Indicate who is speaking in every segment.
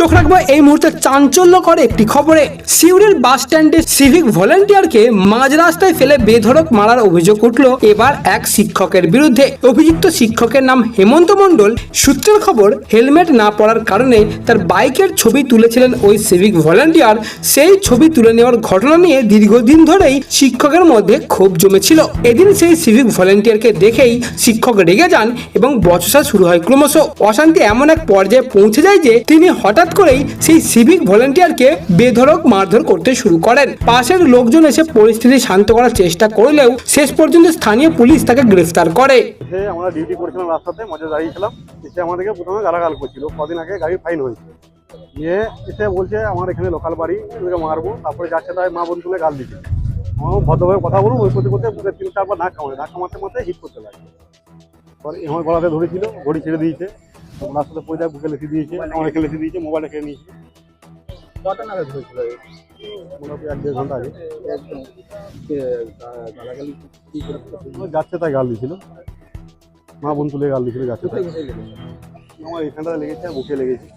Speaker 1: চোখ রাখব, এই মুহূর্তে চাঞ্চল্য করে একটি খবরে। সিউড়ির বাস স্ট্যান্ডে সিভিক ভলেন্টিয়ারকে মাঝ রাস্তায় ফেলে বেধড়ক মারার অভিযোগ উঠল। এবার এক শিক্ষকের বিরুদ্ধে। অভিযুক্ত শিক্ষকের নাম হেমন্ত মণ্ডল। সূত্রের খবর, হেলমেট না পরার কারণে তার বাইকের ছবি তুলেছিলেন ওই সিভিক ভলেন্টিয়ার। সেই ছবি তুলে নেওয়ার ঘটনা নিয়ে দীর্ঘদিন ধরেই শিক্ষকের মধ্যে ক্ষোভ জমেছিল। এদিন সেই সিভিক ভলেন্টিয়ারকে দেখেই শিক্ষক রেগে যান এবং বচসা শুরু হয় ক্রমশ। অশান্তি এমন এক পর্যায়ে পৌঁছে যায় যে, তিনি হঠাৎ করেই সেই সিভিক ভলেন্টিয়ারকে বেধড়ক মারধর করতে শুরু করেন। পাশের লোকজন এসে পরিস্থিতি শান্ত করার চেষ্টা করলেও শেষ পর্যন্ত স্থানীয় পুলিশ তাকে গ্রেফতার করে।
Speaker 2: আমরা ডিউটি করেছিলাম রাস্তাতে, মজা দাঁড়িয়েছিলাম। এসে আমাদেরকে প্রথমে গালাগাল করছিল। কদিন আগে গাড়ি ফাইন হয়েছে। নিয়ে এসে বলছে, আমার এখানে লোকাল বাড়ি ওদেরকে মারবো। তারপরে যাচ্ছে তাই মা বোন তুলে গাল দিচ্ছে আমার ভদ্রভাবে কথা বলুন ওই করতে করতে বুকে তিন চারবার ধাক্কা মারে। ধাক্কা মারতে মারতে হিট করতে লাগে পরে আমার গলাতে ধরেছিল, ঘড়ি ছেড়ে দিয়েছে। রাস্তাতে পয়সা বুকে লেখে দিয়েছে আমার এখানে লেখে দিয়েছে মোবাইল রেখে নিয়েছে।
Speaker 3: কটা নাগাদ হয়েছিল
Speaker 2: মোটামুটি এক দেড় ঘণ্টা আগে।
Speaker 3: একদম যে, গালাগালি কি করে
Speaker 2: যাচ্ছে তাই গাল দিয়েছিল। মা বোন তুলে গাল দিয়েছিল যাচ্ছে তাই? আমার এখানটা লেগেছে বুকে লেগেছে?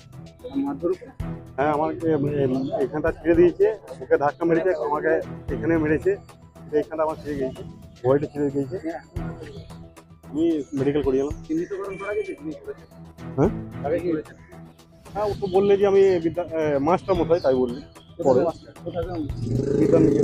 Speaker 2: হ্যাঁ আমার এখানটা ছিঁড়ে দিয়েছে বুকে ধাক্কা মেরেছে আমাকে এখানে মেরেছে এইখানটা আমার ছিঁড়ে গিয়েছে ভয়টা ছিঁড়ে গিয়েছে। আমি মেডিকেল করি
Speaker 3: করেছেন?
Speaker 2: হ্যাঁ ও তো বললে যে আমি বিদ্যা মাস্টার মশাই তাই বললি পরে বিদ্যা নিয়ে